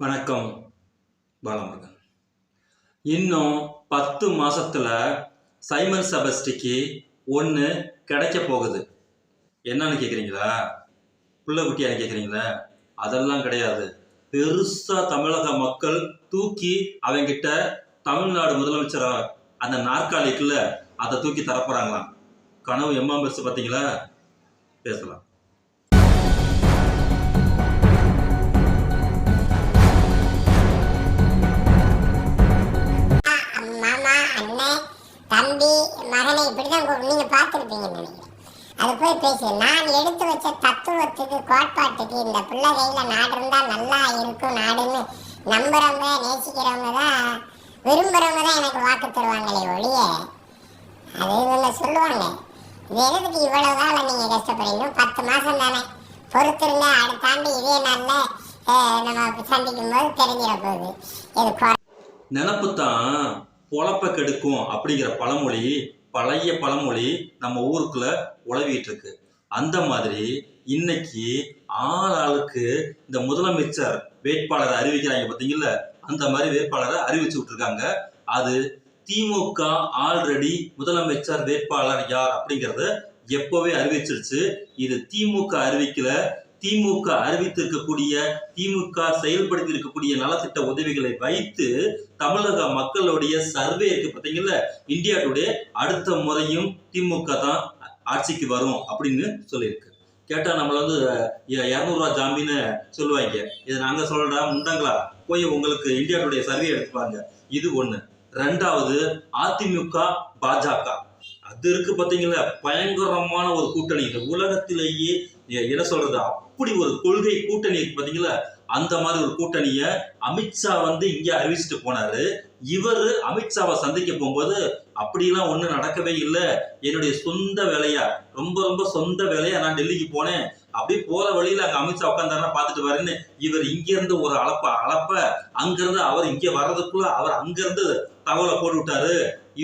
வணக்கம் பாலமுருகன். இன்னும் பத்து மாசத்துல சைமன் செபஸ்டிக்கு ஒன்று கிடைக்க போகுது. என்னன்னு கேட்குறீங்களா புள்ள குட்டியான்னு கேட்குறீங்களா அதெல்லாம் கிடையாது. பெருசா தமிழக மக்கள் தூக்கி அவங்கிட்ட தமிழ்நாடு முதலமைச்சரா அந்த நாற்காலிக்குள்ள அதை தூக்கி தரப்போறாங்களாம். கனவு எம்மா பெருசு பார்த்தீங்களா பேசலாம். அண்ணன் தம்பி மகனை இப்படிதான் கூப்பிடு நீங்க பார்த்துருப்பீங்கன்னு நினைக்கிறேன். அது போய் பேசு. நான் எடுத்து வச்ச தத்துவத்துக்கு கோட்பாட்டுக்கு இந்த பிள்ளை கையில நாடு இருந்தா நல்லா இருக்கும் நாடுன்னு நம்புறவங்க நேசிக்கிறவங்க தான் விரும்புறவங்க தான் எனக்கு வாக்கு தருவாங்களே ஒழிய அது இவங்க சொல்லுவாங்க. இது எதுக்கு இவ்வளவு காலம் நீங்க கஷ்டப்படுறீங்க? பத்து மாசம் தானே. பொறுத்திருங்க அடுத்தாண்டு இதே நாள்ல நம்ம சந்திக்கும் போது. தெரிஞ்சிட போகுது நினப்பு தான் பொழப்ப கெடுக்கும் அப்படிங்கிற பழமொழி பழைய பழமொழி நம்ம ஊருக்குள்ள உழவிட்டு இருக்கு அந்த மாதிரி இன்னைக்கு ஆள் ஆளுக்கு இந்த முதலமைச்சர் வேட்பாளரை அறிவிக்கிறாங்க பார்த்தீங்கல்ல அந்த மாதிரி வேட்பாளரை அறிவிச்சு விட்டுருக்காங்க. அது திமுக ஆல்ரெடி முதலமைச்சர் வேட்பாளர் யார் அப்படிங்கிறத எப்பவே அறிவிச்சிருச்சு. இது திமுக அறிவிக்கல திமுக அறிவித்திருக்கக்கூடிய திமுக செயல்படுத்தி இருக்கக்கூடிய நலத்திட்ட உதவிகளை வைத்து தமிழக மக்களுடைய சர்வே இருக்கு பார்த்தீங்கல்ல இந்தியா டுடே அடுத்த முறையும் திமுக தான் ஆட்சிக்கு வரும் அப்படின்னு சொல்லியிருக்கு. கேட்டால் நம்மளை வந்து இரநூறுவா ஜாமீன்னு சொல்லுவாங்க. இதை நாங்கள் சொல்லடா முண்டங்களா? போய் உங்களுக்கு இந்தியாவுடைய சர்வே எடுத்துப்பாங்க. இது ஒன்று ரெண்டாவது அதிமுக பாஜக. அது இருக்கு பார்த்தீங்களா பயங்கரமான ஒரு கூட்டணி. இந்த உலகத்திலேயே என்ன சொல்றது? அப்படி ஒரு கொள்கை கூட்டணி இருக்கு பார்த்தீங்களா அந்த மாதிரி ஒரு கூட்டணியை அமித்ஷா வந்து இங்கே அறிவிச்சுட்டு போனாரு. இவர் அமித்ஷாவை சந்திக்க போகும்போது அப்படிலாம் ஒன்றும் நடக்கவே இல்லை. என்னுடைய சொந்த வேலையா? ரொம்ப ரொம்ப சொந்த வேலையா நான் டெல்லிக்கு போனேன். அப்படியே போற வழியில அங்க அமித்ஷா உட்காந்தாருன்னா பார்த்துட்டு வரேன்னு இவர் இங்கேருந்து ஒரு அளப்ப அளப்ப அங்கிருந்து அவர் இங்கே வர்றதுக்குள்ள அவர் அங்கிருந்து தகவலை போட்டு விட்டாரு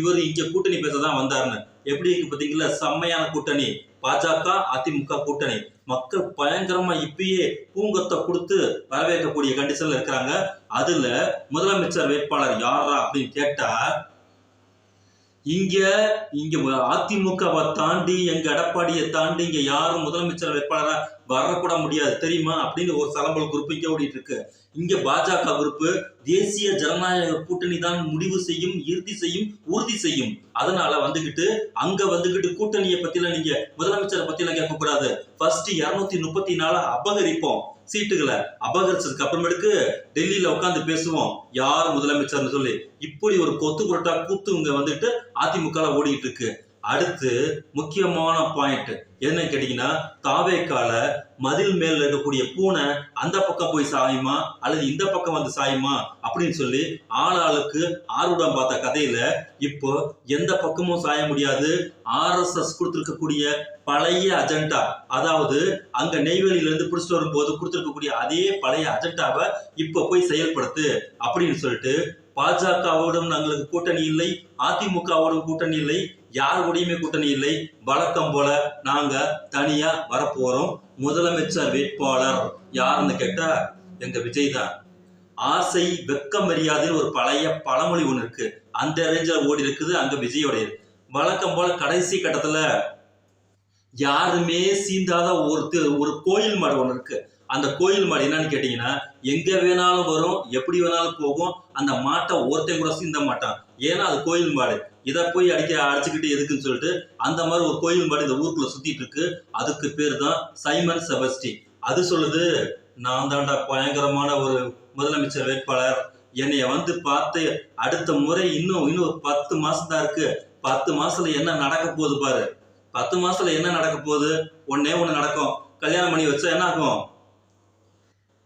இவர் இங்க கூட்டணி பேசதான் வந்தாருன்னு. எப்படி இருக்கு பாத்தீங்களா? செம்மையான கூட்டணி. பாஜக அதிமுக கூட்டணி. மக்கள் பயங்கரமா இப்பயே பூங்கத்தை கொடுத்து வரவேற்கக்கூடிய கண்டிஷன்ல இருக்கிறாங்க. அதுல முதலமைச்சர் வேட்பாளர் யாரா அப்படின்னு கேட்டா இங்க இங்க அதிமுகவை தாண்டி எங்க எடப்பாடியை தாண்டி இங்க யாரும் முதலமைச்சர் வேட்பாளரா வரக்கூட முடியாது. தெரியுமா? அப்படின்னு ஒரு சலம்பல் குரூப் இங்க ஓடிட்டு இருக்கு. இங்க பாஜக குரூப் தேசிய ஜனநாயக கூட்டணி தான் முடிவு செய்யும் இறுதி செய்யும் உறுதி செய்யும். அதனால வந்துகிட்டு அங்க வந்துகிட்டு கூட்டணியை பத்திலாம் நீங்க முதலமைச்சரை பத்திலாம் கேட்க கூடாது ஃபர்ஸ்ட் இருநூத்தி முப்பத்தி நாலு அபகரிப்போம். சீட்டுகளை அபகரிச்சதுக்கு அப்புறமேட்டுக்கு டெல்லியில உட்காந்து பேசுவோம். யார் முதலமைச்சர்னு சொல்லி இப்படி ஒரு கொத்து புரட்டா கூத்து இங்க வந்துட்டு அதிமுக ஓடிட்டு இருக்கு. அடுத்து முக்கியமான பாயிண்ட் என்ன கேட்டீங்கன்னா தாவேக்கால மதில் மேல இருக்கக்கூடிய பூனை அந்த பக்கம் போய் சாயுமா? அல்லது இந்த பக்கம் வந்து சாயுமா? அப்படின்னு சொல்லி ஆளாளுக்கு ஆர்வடம் பார்த்த கதையில இப்போ எந்த பக்கமும் சாய முடியாது. ஆர்எஸ்எஸ் கொடுத்துருக்கக்கூடிய பழைய அஜெண்டா அதாவது அங்க நெய்வேலியிலிருந்து பிடிச்சிட்டு வரும்போது கொடுத்துருக்கக்கூடிய அதே பழைய அஜெண்டாவை இப்போ போய் செயல்படுத்து அப்படின்னு சொல்லிட்டு பாஜகவோடும் நாங்களுக்கு கூட்டணி இல்லை அதிமுகவோடும் கூட்டணி இல்லை யார் கூடயுமே கூட்டணி இல்லை. வழக்கம் போல நாங்க தனியா வரப்போறோம். முதலமைச்சர் வேட்பாளர் யாருன்னு கேட்டா எங்க விஜய் தான். ஆசை வெக்கம் மரியாதைன்னு ஒரு பழைய பழமொழி ஒன்று இருக்கு. அந்த ரேஞ்சில் ஓடி இருக்குது அங்க விஜயோடைய வழக்கம் போல கடைசி கட்டத்துல யாருமே சீந்தாத ஒரு ஒரு கோயில் மாடு ஒன்று இருக்கு. அந்த கோயில் மாடு என்னன்னு கேட்டீங்கன்னா எங்க வேணாலும் வரும் எப்படி வேணாலும் போகும் அந்த மாட்டை ஒருத்தன் கூட சீந்த மாட்டான். ஏன்னா அது கோயில் மாடு. இதை போய் அடிக்க அடிச்சுக்கிட்டு எதுக்குன்னு சொல்லிட்டு அந்த மாதிரி ஒரு கோயில் மாடு இந்த ஊருக்குள்ள சுத்திட்டு இருக்கு. அதுக்கு பேர் தான் சைமன் செபஸ்டி. அது சொல்லுது நான் தாண்டா பயங்கரமான ஒரு முதலமைச்சர் வேட்பாளர். என்னைய வந்து பார்த்து அடுத்த முறை இன்னும் இன்னும் பத்து மாசம் தான் இருக்கு. பத்து மாசத்துல என்ன நடக்க போகுது பாரு. பத்து மாசத்துல என்ன நடக்க போகுது? ஒன்னே ஒண்ணு நடக்கும். கல்யாணம் பண்ணி வச்சா என்ன ஆகும்?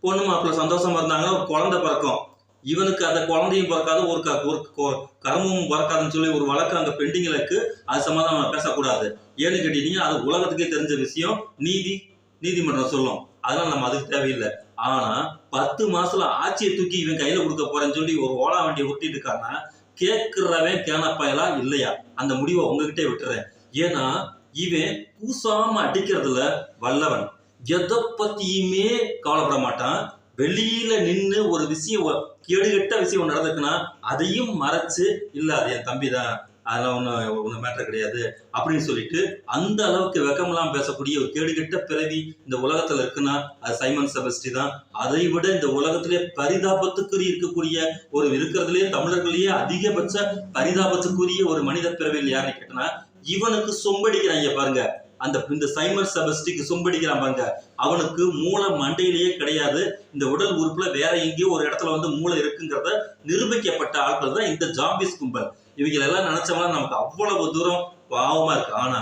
பொண்ணு மாப்பிள்ள சந்தோஷமா இருந்தாங்க ஒரு குழந்தை பிறக்கும். இவனுக்கு அந்த குழந்தையும் பிறக்காது ஒரு க- ஒரு கர்மமும் பிறக்காதுன்னு சொல்லி ஒரு வழக்கு அந்த பெண்டிங்களுக்கு அது சம்மந்தம் பேசக்கூடாது. ஏன்னு கேட்டீங்கன்னா அது உலகத்துக்கே தெரிஞ்ச விஷயம். நீதி நீதிமன்றம் சொல்லும். அதனால நம்ம அதுக்கு தேவையில்லை. ஆனா பத்து மாசத்துல ஆட்சியை தூக்கி இவன் கையில கொடுக்க போறேன்னு சொல்லி ஒரு ஓலா வண்டியை ஒட்டிட்டு இருக்கான்னா கேட்கிறவன் கேனப்பயலா இல்லையா? அந்த முடிவை உங்ககிட்டே விட்டுறேன். ஏன்னா இவன் கூசாம அடிக்கிறதுல வல்லவன். எதை பத்தியுமே கவலைப்பட மாட்டான். வெளியில நின்னு ஒரு விஷயம் கேடுகட்ட விஷயம் நடந்திருக்குன்னா அதையும் மறைச்சு இல்ல அது என் தம்பி தான் அதெல்லாம் ஒன்றும் ஒன்றும் மேட்டர் கிடையாது அப்படின்னு சொல்லிட்டு அந்த அளவுக்கு வெக்கமெல்லாம் பேசக்கூடிய ஒரு கேடுகட்ட பிறவி இந்த உலகத்துல இருக்குன்னா அது சைமன் செபஸ்டி தான். அதை விட இந்த உலகத்திலே பரிதாபத்துக்குரிய இருக்கக்கூடிய ஒரு இருக்கிறதுலே தமிழர்களையே அதிகபட்ச பரிதாபத்துக்குரிய ஒரு மனித பிறவியில் யாருன்னு கேட்டனா இவனுக்கு சொம்படிக்கிறாங்க பாருங்க. அந்த இந்த சைமர் செபஸ்டிக்கு சொம்படிக்கிறான் பாருங்க. அவனுக்கு மூளை மண்டையிலேயே கிடையாது. இந்த உடல் உறுப்புல வேற எங்கேயோ ஒரு இடத்துல வந்து மூளை இருக்குங்கிறத நிரூபிக்கப்பட்ட ஆட்கள் தான் இந்த ஜாம்பிஸ் கும்பல். இவங்க எல்லாம் நினைச்சவங்க நமக்கு அவ்வளவு தூரம் பாவமா இருக்கு. ஆனா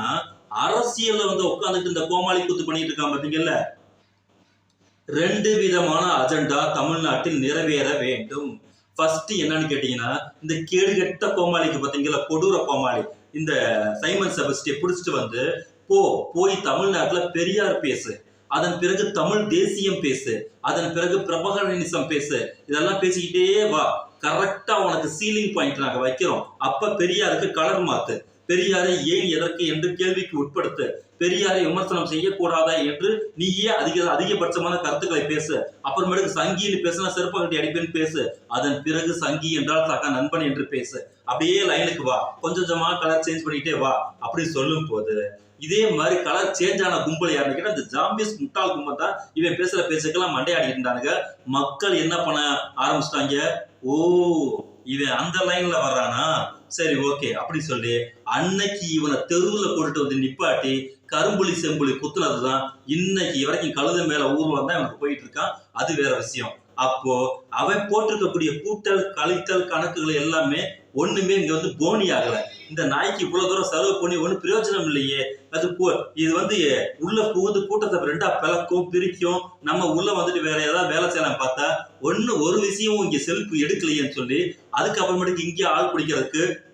அரசியல்ல வந்து உட்காந்துட்டு இந்த கோமாளி கூத்து பண்ணிட்டு இருக்கான் பாத்தீங்கல்ல? ரெண்டு விதமான அஜெண்டா தமிழ்நாட்டில் நிறைவேற வேண்டும். ஃபர்ஸ்ட் என்னன்னு கேட்டீங்கன்னா இந்த கேடுகெட்ட கோமாளிக்கு பார்த்தீங்களா கொடூர கோமாளி. இந்த சைமன் செபஸ்டியை பிடிச்சிட்டு வந்து போ போய் தமிழ்நாட்டுல பெரியார் பேசு. அதன் பிறகு தமிழ் தேசியம் பேசு. அதன் பிறகு பிரபகரனிசம் பேசு. இதெல்லாம் பேசிக்கிட்டே வா. கரெக்டா உனக்கு சீலிங் பாயிண்ட் நாங்க வைக்கிறோம். அப்ப பெரியாருக்கு கலர் மாத்து. பெரியாரை ஏன் எதற்கு என்று கேள்விக்கு உட்படுத்து. பெரியாரை விமர்சனம் செய்யக்கூடாதா என்று நீயே அதிக அதிகபட்சமான கருத்துக்களை பேசு. அப்புறமேட்டுக்கு சங்கின்னு பேசினா செருப்ப கட்டி அடிப்பேன்னு பேசு. அதன் பிறகு சங்கி என்றால் சக நண்பன் என்று பேசு. அப்படியே லைனுக்கு வா. கொஞ்சம் கொஞ்சமா கலர் சேஞ்ச் பண்ணிக்கிட்டே வா. அப்படி சொல்லும் போது இதே மாதிரி கலர் சேஞ்ச் ஆன கும்பல் யாருன்னு கேட்டால் இந்த ஜாம்பியஸ் முட்டாள் கும்பல் தான் இவன் பேசுகிற பேச்சுக்கெல்லாம் மண்டையாடி இருந்தானுங்க மக்கள் என்ன பண்ண ஆரம்பிச்சிட்டாங்க? ஓ இவன் அந்த லைன்ல வர்றானா? சரி ஓகே அப்படி சொல்லி அன்னைக்கு இவனை தெருவில் போட்டுட்டு வந்து நிப்பாட்டி கரும்புலி செம்புலி குத்துனதுதான் இன்னைக்கு வரைக்கும் கழுத மேல ஊர்வலம் தான் இவனுக்கு போயிட்டு இருக்கான் அது வேற விஷயம். அப்போ அவன் போட்டிருக்கக்கூடிய கூட்டல் கழித்தல் கணக்குகள் எல்லாமே ஒண்ணுமே இங்க வந்து போனி ஆகலை. இந்த நாய்க்கு இவ்வளவு தூரம் செலவு பண்ணி ஒன்றும் பிரயோஜனம் இல்லையே. அது போ- இது வந்து உள்ள புகுந்து கூட்டத்தை ரெண்டா பிளக்கும் பிரிக்கும். நம்ம உள்ள வந்துட்டு வேற ஏதாவது வேலை செய்யலாம் பார்த்தா ஒன்னு ஒரு விஷயமும் இங்க செல்ஃப் எடுக்கலையேன்னு சொல்லி அதுக்கப்புறமேட்டுக்கு இங்கே ஆள் பிடிக்கிறதுக்கு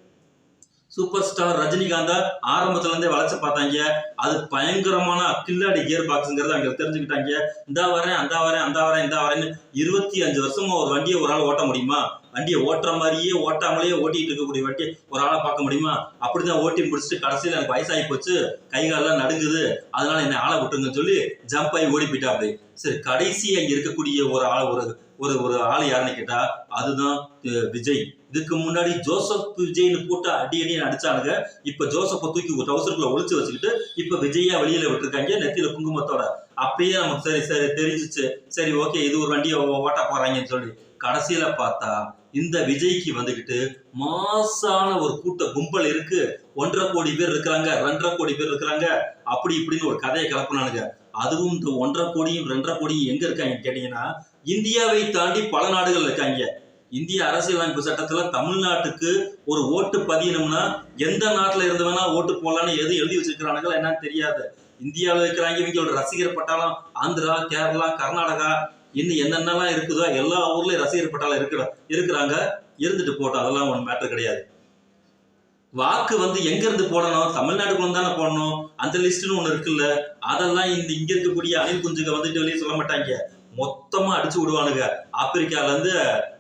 சூப்பர் ஸ்டார் ரஜினிகாந்தா ஆரம்பத்துல இருந்தே வளைச்சு பார்த்தாங்க. அது பயங்கரமான கில்லாடி கியர் பாக்ஸ்ங்கிறத அங்க தெரிஞ்சுக்கிட்டாங்க. இந்த வரேன் அந்த வரேன் அந்த வரேன் இந்த வரேன்னு இருபத்தி அஞ்சு வருஷமா ஒரு வண்டியை ஒரு ஆள் ஓட்ட முடியுமா? வண்டியை ஓட்டுற மாதிரியே ஓட்டாமலேயே ஓட்டிட்டு இருக்கக்கூடிய வண்டியை ஒரு ஆளை பார்க்க முடியுமா? அப்படிதான் ஓட்டி முடிச்சுட்டு கடைசியில் எனக்கு வயசாகி போச்சு. கை காலெல்லாம் நடுங்குது. அதனால என்ன ஆளை விட்டுருங்கன்னு சொல்லி ஜம்ப் ஆகி ஓடி போயிட்டா அப்படி சரி கடைசி அங்கே இருக்கக்கூடிய ஒரு ஆள் ஒரு ஒரு ஒரு ஆள் யாருன்னு கேட்டா அதுதான் விஜய். இதுக்கு முன்னாடி ஜோசப் விஜய்னு போட்டு அடி அடி அடிச்சானுங்க. இப்ப ஜோசப்பை தூக்கி ஒரு டவுசருக்குள்ள ஒழிச்சு வச்சுக்கிட்டு இப்ப விஜயா வெளியில விட்டுருக்காங்க நெத்தியில குங்குமத்தோட. அப்பயே நமக்கு சரி சரி தெரிஞ்சிச்சு. சரி ஓகே இது ஒரு வண்டியை ஓ- ஓட்ட போறாங்கன்னு சொல்லி. கடைசியில பார்த்தா இந்த விஜய்க்கு வந்துகிட்டு மாசான ஒரு கூட்ட கும்பல் இருக்கு. ஒன்றரை கோடி பேர் இருக்கிறாங்க ரெண்டரை கோடி பேர் இருக்கிறாங்க. அப்படி இப்படின்னு ஒரு கதையை கிளப்புனானுங்க. அதுவும் இந்த ஒன்றரை கோடியும் ரெண்டரை கோடியும் எங்க இருக்காங்க கேட்டீங்கன்னா இந்தியாவை தாண்டி பல நாடுகள் இருக்காங்க. இந்திய அரசியலமைப்பு சட்டத்துல தமிழ்நாட்டுக்கு ஒரு ஓட்டு பதியணும்னா எந்த நாட்டுல இருந்து வேணா ஓட்டு போடலான்னு எது எழுதி வச்சிருக்கிறானுங்களா என்னன்னு தெரியாது. இந்தியாவில் இருக்கிறாங்க இவங்களோட ரசிகர் பட்டாளம் ஆந்திரா கேரளா கர்நாடகா இன்னும் என்னென்னலாம் இருக்குதோ எல்லா ஊர்லேயும் ரசிகர் பட்டாளம் இருக்கிற இருக்கிறாங்க. இருந்துட்டு போட்டோம். அதெல்லாம் ஒன்று மேட்டர் கிடையாது. வாக்கு வந்து எங்கேருந்து போடணும்? தமிழ்நாட்டுக்குள்ளே தானே போடணும்? அந்த லிஸ்ட்னு ஒன்று இருக்குல்ல. அதெல்லாம் இந்த இங்கே இருக்கக்கூடிய அணில் குஞ்சுங்க வந்துட்டு வெளியே சொல்ல மாட்டாங்க. மொத்தமாக அடிச்சு விடுவானுங்க. ஆப்பிரிக்காலேருந்து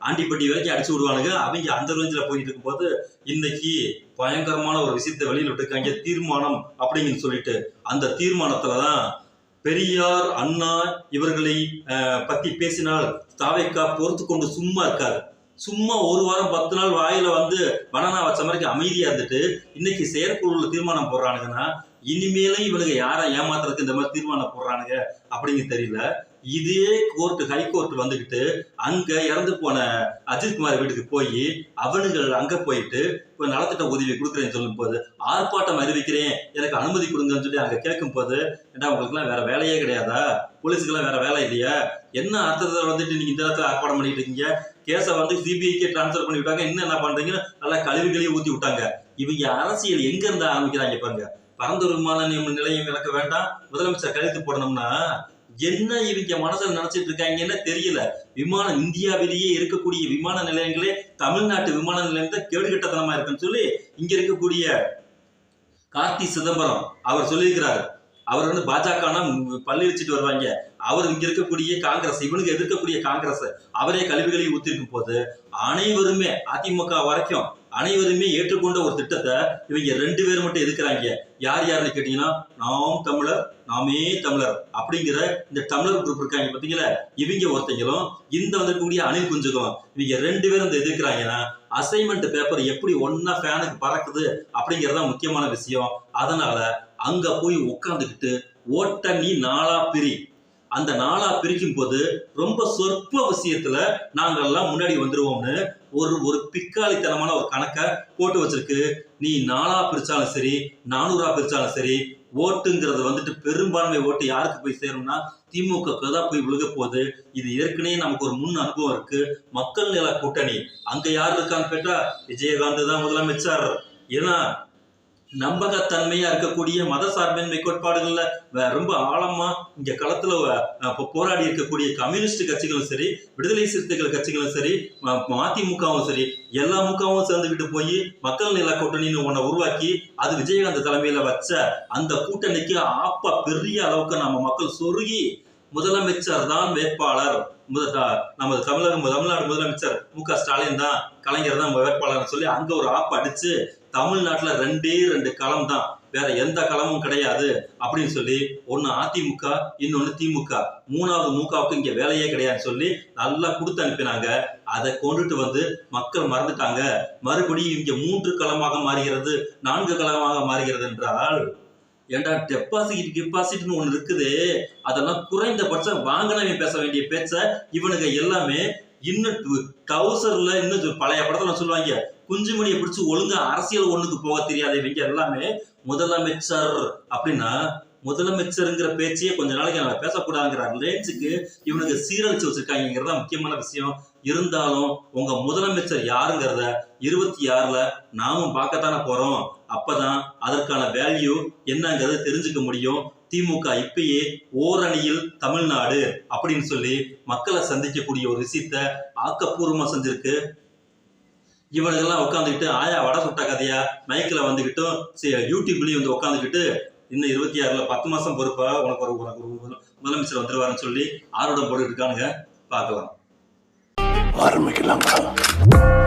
ஆண்டிப்பட்டி வரைக்கும் அடிச்சு விடுவானுங்க. அவங்க அந்த ரேஞ்சில் போயிட்டு இருக்கும்போது இன்னைக்கு பயங்கரமான ஒரு விஷயத்தை வெளியில் விட்டுருக்காங்க. தீர்மானம் அப்படின்னு சொல்லிட்டு. அந்த தீர்மானத்தில் தான் பெரியார் அண்ணா இவர்களை அஹ், பத்தி பேசினால் தாவைக்கா பொறுத்து கொண்டு சும்மா இருக்காது. சும்மா ஒரு வாரம் பத்து நாள் வாயில வந்து பனானா வச்ச மாதிரி அமைதியா இருந்துட்டு இன்னைக்கு செயற்குழுல தீர்மானம் போடுறானுங்கன்னா இனிமேலும் இவனுங்க யாரை ஏமாத்துறதுக்கு இந்த மாதிரி தீர்மானம் போடுறானுங்க அப்படின்னு தெரியல. இதே கோர்ட் ஹை கோர்ட் வந்துகிட்டு அங்க இறந்து போன அஜித் குமார் வீட்டுக்கு போய் அவனுங்கள் அங்க போயிட்டு இப்ப நலத்திட்ட உதவி கொடுக்குறேன்னு சொல்லும் போது ஆர்ப்பாட்டம் அறிவிக்கிறேன் எனக்கு அனுமதி கொடுங்கன்னு சொல்லி அங்க கேட்கும் போது ஏன்னா உங்களுக்குலாம் வேற வேலையே கிடையாதா? போலீஸுக்கெல்லாம் வேற வேலை இல்லையா? என்ன அர்த்தத்தை வந்துட்டு நீங்க இந்த இடத்துல ஆர்ப்பாட்டம் பண்ணிட்டு இருக்கீங்க? கேஸை வந்து சிபிஐக்கே ட்ரான்ஸ்ஃபர் பண்ணி விட்டாங்க இன்னும் என்ன பண்றீங்கன்னு நல்லா கழிவுகளையும் ஊத்தி விட்டாங்க. இவங்க அரசியல் எங்க இருந்து ஆரம்பிக்கிறாங்க பாருங்க. பரந்த விமான நிலையம் நிலையம் இழக்க வேண்டாம். முதலமைச்சர் கழித்து போடணும்னா என்ன இவங்க மனசுல நினைச்சிட்டு இருக்காங்கன்னு தெரியல. விமானம் இந்தியாவிலேயே இருக்கக்கூடிய விமான நிலையங்களே தமிழ்நாட்டு விமான நிலையம் தான் கேடுகட்டத்தனமா இருக்குன்னு சொல்லி இங்க இருக்கக்கூடிய கார்த்தி சிதம்பரம் அவர் சொல்லியிருக்கிறாரு. அவர் வந்து பாஜகனா பள்ளி வச்சுட்டு வருவாங்க. அவர் இங்க இருக்கக்கூடிய காங்கிரஸ் இவனுக்கு எதிர்க்கக்கூடிய காங்கிரஸ் அவரே கல்விகளை ஊத்திருக்கும் போது அனைவருமே அதிமுக வரைக்கும் அனைவருமே ஏற்றுக்கொண்ட ஒரு திட்டத்தை இவங்க ரெண்டு பேர் மட்டும் எதுக்குறாங்க? யார் யாருன்னு கேட்டீங்கன்னா நாம் தமிழர் நாமே தமிழர் அப்படிங்கிற இந்த தமிழர் குரூப் இருக்காங்க பார்த்தீங்களா? இவங்க ஒருத்தங்களும் இந்த வந்திருக்கக்கூடிய அணில் குஞ்சுக்கும் இவங்க ரெண்டு பேரும் இந்த எதிர்க்கிறாங்கன்னா அசைன்மெண்ட் பேப்பர் எப்படி ஒன்னா ஃபேனுக்கு பறக்குது அப்படிங்கறத முக்கியமான விஷயம். அதனால அங்க போய் உட்காந்துக்கிட்டு ஓட்ட நீ நாளா பிரி. அந்த நாளா பிரிக்கும் போது ரொம்ப சொற்ப விஷயத்துல நாங்கெல்லாம் முன்னாடி வந்துருவோம்னு ஒரு ஒரு பிக்காளித்தனமான ஒரு கணக்கை போட்டு வச்சிருக்கு. நீ நாலா பிரிச்சாலும் சரி நானூறா பிரிச்சாலும் சரி ஓட்டுங்கிறது வந்துட்டு பெரும்பான்மை ஓட்டு யாருக்கு போய் சேரும்னா திமுக தான் போய் விழுக போகுது. இது ஏற்கனவே நமக்கு ஒரு முன் அனுபவம் இருக்கு. மக்கள் நில கூட்டணி. அங்க யார் இருக்கான்னு கேட்டா விஜயகாந்த் தான் முதலமைச்சர். ஏன்னா நம்பகத்தன்மையா இருக்கக்கூடிய மத சார்பின்மை கோட்பாடுகள்ல வே- ரொம்ப ஆழமா இங்க களத்துல போராடி இருக்கக்கூடிய கம்யூனிஸ்ட் கட்சிகளும் சரி விடுதலை சிறுத்தைகள் கட்சிகளும் சரி ம- மதிமுகவும் சரி எல்லா முகவும் சேர்ந்துக்கிட்டு போய் மக்கள் நில கூட்டணின்னு ஒன்னை உருவாக்கி அது விஜயகாந்த் தலைமையில வச்ச அந்த கூட்டணிக்கு ஆப்பா பெரிய அளவுக்கு நம்ம மக்கள் சொருகி முதலமைச்சர் தான் வேட்பாளர். நமது தமிழக தமிழ்நாடு முதலமைச்சர் மு க ஸ்டாலின் தான் கலைஞர் தான் வேட்பாளர்னு சொல்லி அங்க ஒரு ஆப் அடிச்சு தமிழ்நாட்டில் ரெண்டே ரெண்டு களம் தான். வேற எந்த களமும் கிடையாது அப்படின்னு சொல்லி ஒன்று அதிமுக இன்னொன்று திமுக. மூணாவது மூகாவுக்கு இங்கே வேலையே கிடையாதுன்னு சொல்லி நல்லா கொடுத்து அனுப்பினாங்க. அதை கொண்டுட்டு வந்து மக்கள் மறந்துட்டாங்க. மறுபடியும் இங்கே மூன்று களமாக மாறுகிறது நான்கு களமாக மாறுகிறது என்றால் ஏன்டா டெபாசிட் டெபாசிட்னு ஒன்று இருக்குது. அதெல்லாம் குறைந்தபட்சம் வாங்கினவன் பேச வேண்டிய பேச்ச இவனுங்க எல்லாமே இன்னும் டவுசர்ல இன்னும் பழைய படத்துல சொல்லுவாங்க. குஞ்சுமணியை பிடிச்சு ஒழுங்கா அரசியல் ஒண்ணுக்கு போக தெரியாத. இவங்க எல்லாமே முதலமைச்சர் அப்படின்னா முதலமைச்சருங்கிற பேச்சையே கொஞ்ச நாளைக்கு நம்ம பேசக்கூடாதுங்கிற ரேஞ்சுக்கு இவனுக்கு சீரழிச்சு வச்சிருக்காங்கிறத முக்கியமான விஷயம். இருந்தாலும் உங்க முதலமைச்சர் யாருங்கிறத இருபத்தி ஆறுல நாமும் பார்க்கத்தானே போறோம். அப்பதான் அதற்கான வேல்யூ என்னங்கிறத தெரிஞ்சுக்க முடியும். திமுக இப்பயே ஓரணியில் தமிழ்நாடு அப்படின்னு சொல்லி மக்களை சந்திக்கக்கூடிய ஒரு விஷயத்த ஆக்கப்பூர்வமா செஞ்சிருக்கு. இவனுங்கெல்லாம் உட்காந்துக்கிட்டு ஆயா வடை சுட்ட கதையா மைக்கில் வந்துக்கிட்டும் சரி யூடியூப்லேயும் வந்து உட்காந்துக்கிட்டு இன்னும் இருபத்தி ஆறில் பத்து மாதம் பொறுப்பா உனக்கு ஒரு உனக்கு ஒரு முதலமைச்சர் வந்துருவாருன்னு சொல்லி ஆர்வம் போட்டுக்கிட்டு இருக்கானுங்க. பார்க்கலாம். ஆரம்பிக்கலாம்.